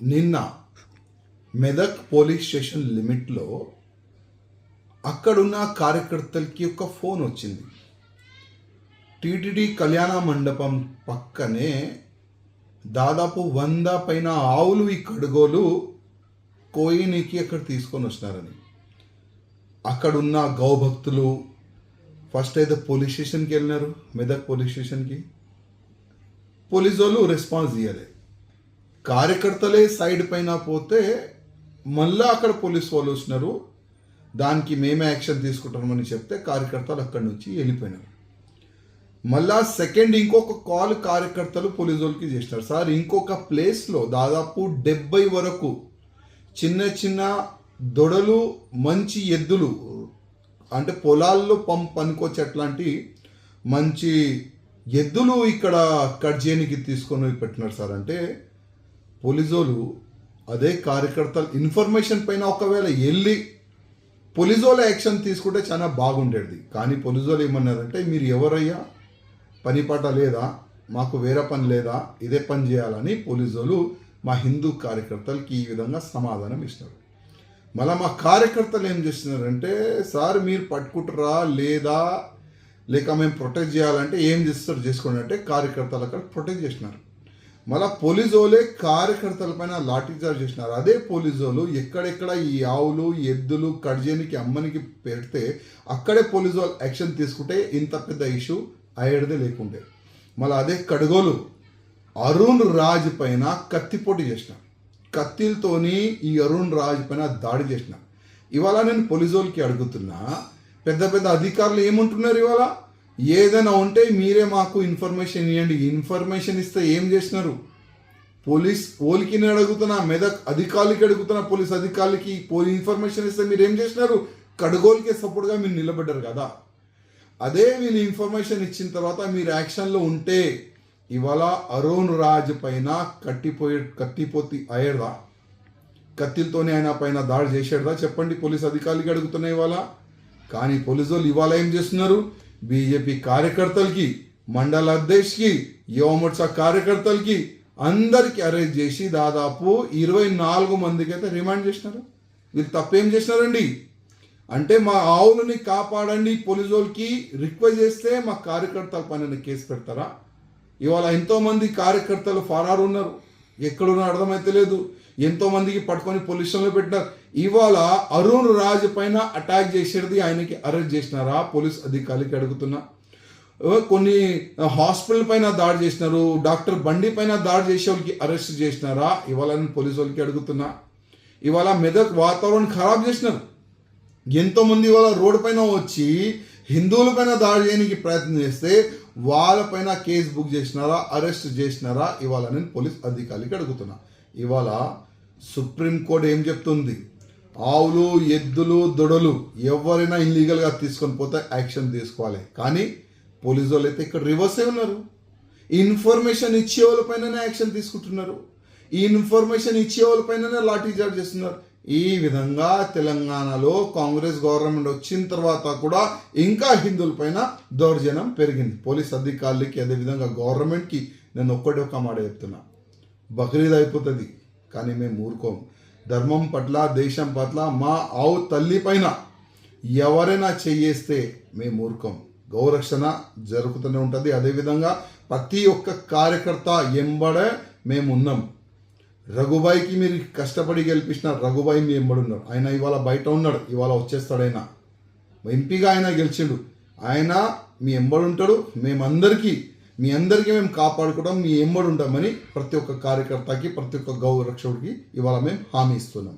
నిన్న Medak police station లిమిట్లో అక్కడున్న కార్యకర్తలకి ఒక ఫోన్ వచ్చింది. టీటీడీ కళ్యాణ మండపం పక్కనే దాదాపు వంద పైన ఆవులు ఈ కడుగోలు కోయినికి అక్కడ తీసుకొని వచ్చినారని. అక్కడున్న గౌభక్తులు ఫస్ట్ అయితే పోలీస్ స్టేషన్కి వెళ్ళినారు మెదక్ పోలీస్ స్టేషన్కి. పోలీసు వాళ్ళు రెస్పాన్స్ ఇవ్వలేదు కార్యకర్తలే సైడ్ పైన పోతే మళ్ళీ అక్కడ పోలీస్ వాళ్ళు వచ్చినారు. దానికి మేమే యాక్షన్ తీసుకుంటామని చెప్తే కార్యకర్తలు అక్కడి నుంచి వెళ్ళిపోయినారు. మళ్ళా సెకండ్ ఇంకొక కాల్ కార్యకర్తలు పోలీసు వాళ్ళకి చేసినారు. సార్ ఇంకొక ప్లేస్లో దాదాపు డెబ్బై వరకు చిన్న చిన్న దొడలు మంచి ఎద్దులు అంటే పొలాల్లో పంప్ పనికొచ్చి అట్లాంటి మంచి ఎద్దులు ఇక్కడ కట్ చేయడానికి తీసుకొని పెట్టినారు సార్. అంటే పోలీసోలు అదే కార్యకర్తలు ఇన్ఫర్మేషన్ పైన ఒకవేళ వెళ్ళి పోలీసోల యాక్షన్ తీసుకుంటే చాలా బాగుండేది. కానీ పోలీసోలు ఏమన్నారంటే మీరు ఎవరయ్యా? పని పాట లేదా? మాకు వేరే పని లేదా? ఇదే పని చేయాలని పోలీసోలు మా హిందూ కార్యకర్తలకి ఈ విధంగా సమాధానం ఇస్తారు మళ్ళీ మా కార్యకర్తలు ఏం చేస్తున్నారంటే సార్ మీరు పట్టుకుంటారా లేదా? లేక మేము ప్రొటెక్ట్ చేయాలంటే ఏం చేస్తారు? చేసుకోండి అంటే కార్యకర్తలు అక్కడ ప్రొటెక్ట్ చేసినారు. మళ్ళీ పోలీసోలే కార్యకర్తల పైన లాఠీ చార్జ్ చేసినారు. అదే పోలీసోలు ఎక్కడెక్కడ ఈ ఆవులు ఎద్దులు కడ్జేనికి అమ్మనికి పెడితే అక్కడే పోలీసు వాళ్ళు యాక్షన్ తీసుకుంటే ఇంత పెద్ద ఇష్యూ అయ్యేదే లేకుండే. మళ్ళీ అదే కడుగోలు. అరుణ్ రాజ్ పైన కత్తిపోటు చేసిన. కత్తిలతోని ఈ అరుణ్ రాజ్ పైన దాడి చేసిన. ఇవాళ నేను పోలీసు వాళ్ళకి అడుగుతున్నా పెద్ద పెద్ద అధికారులు ఏమంటున్నారు ఇవాళ? ఏదైనా ఉంటే మీరే మాకు ఇన్ఫర్మేషన్ ఇవ్వండి ఇన్ఫర్మేషన్ ఇస్తే ఏం చేసినారు? పోలీస్ ఓలికి నేను అడుగుతున్నా మెదక్ అధికారులకి అడుగుతున్నా పోలీస్ అధికారులకి పోలీ ఇన్ఫర్మేషన్ ఇస్తే మీరు ఏం చేసినారు? కడుగోలుకే సపోర్ట్గా మీరు నిలబడ్డారు కదా. అదే వీళ్ళు ఇన్ఫర్మేషన్ ఇచ్చిన తర్వాత మీరు యాక్షన్లో ఉంటే ఇవాళ అరుణ్ రాజ్ పైన కట్టిపోయే కత్తిపోతి అయ్యేదా కత్తిలతోనే ఆయన పైన దాడి చేసేదా చెప్పండి పోలీస్ అధికారులకి అడుగుతున్నాయి ఇవాళ. కానీ పోలీసు వాళ్ళు ఇవాళ ఏం చేస్తున్నారు? బీజేపీ కార్యకర్తలకి మండల అధ్యక్షుకి యువమోర్చా కార్యకర్తలకి అందరికి అరెస్ట్ చేసి దాదాపు ఇరవై నాలుగు మందికి అయితే రిమాండ్ చేసినారు. వీళ్ళు తప్పేం చేసినారండి? అంటే మా ఆవులని కాపాడండి పోలీసు వాళ్ళకి రిక్వెస్ట్ చేస్తే మా కార్యకర్తల పైన కేసు పెడతారా? ఇవాళ ఎంతోమంది కార్యకర్తలు ఫరారు ఉన్నారు. ఎక్కడున్నా అర్థమైతే లేదు. ఎంతో మందికి పట్టుకొని పొల్యూషన్లో పెట్టినారు. ఇవాళ అరుణ్ రాజ్ పైన అటాక్ చేసేది ఆయనకి అరెస్ట్ చేసినారా? పోలీస్ అధికారికి అడుగుతున్నా. కొన్ని హాస్పిటల్ పైన దాడి చేసినారు. డాక్టర్ బండి పైన దాడి చేసే వాళ్ళకి అరెస్ట్ చేసినారా? ఇవాళ నేను పోలీసు వాళ్ళకి అడుగుతున్నా. ఇవాళ మెదక్ వాతావరణం ఖరాబ్ చేసినారు. ఎంతోమంది ఇవాళ రోడ్డు పైన వచ్చి హిందువుల పైన దాడి చేయడానికి ప్రయత్నం చేస్తే వాళ్ళపైన కేసు బుక్ చేసినారా అరెస్ట్ చేసినారా ఇవాళ నేను పోలీస్ అధికారికి అడుగుతున్నా. ఇవాళ సుప్రీంకోర్టు ఏం చెప్తుంది? ఆవులు ఎద్దులు దొడలు ఎవరైనా ఇల్లీగల్గా తీసుకొని పోతే యాక్షన్ తీసుకోవాలి. కానీ పోలీసు వాళ్ళు అయితే ఇక్కడ రివర్సే ఉన్నారు. ఇన్ఫర్మేషన్ ఇచ్చే వాళ్ళపైననే యాక్షన్ తీసుకుంటున్నారు. ఈ ఇన్ఫర్మేషన్ ఇచ్చే వాళ్ళపైననే లాఠీ చార్జ్ చేస్తున్నారు. ఈ విధంగా తెలంగాణలో కాంగ్రెస్ గవర్నమెంట్ వచ్చిన తర్వాత కూడా ఇంకా హిందువులపైన దౌర్జన్యం పెరిగింది. పోలీస్ అధికారులకి అదేవిధంగా గవర్నమెంట్కి నేను ఒక్కటి ఒక మాట చెప్తున్నా. బక్రీద్ అయిపోతుంది కానీ మేము ఊరుకోము ధర్మం పట్ల దేశం పట్ల మా ఆవు తల్లి పైన ఎవరైనా చెయ్యేస్తే మేము ఊరుకోం. గౌరక్షణ జరుగుతూనే ఉంటుంది. అదేవిధంగా ప్రతి ఒక్క కార్యకర్త ఎంబడే మేము ఉన్నాం. రఘుబాయికి మీరు కష్టపడి గెలిపించిన రఘుబాయి మీ ఎంబడున్నారు ఆయన ఇవాళ బయట ఉన్నాడు. ఇవాళ వచ్చేస్తాడు ఆయన. ఎంపీగా ఆయన గెలిచిండు. ఆయన మీ ఎంబడుంటాడు మేమందరికీ మీ అందరికీ మేము కాపాడుకోవడం మీ ఎంబడి ఉంటామని ప్రతి ఒక్క కార్యకర్తకి ప్రతి ఒక్క గౌరక్షకుడికి ఇవాళ మేము హామీ ఇస్తున్నాం.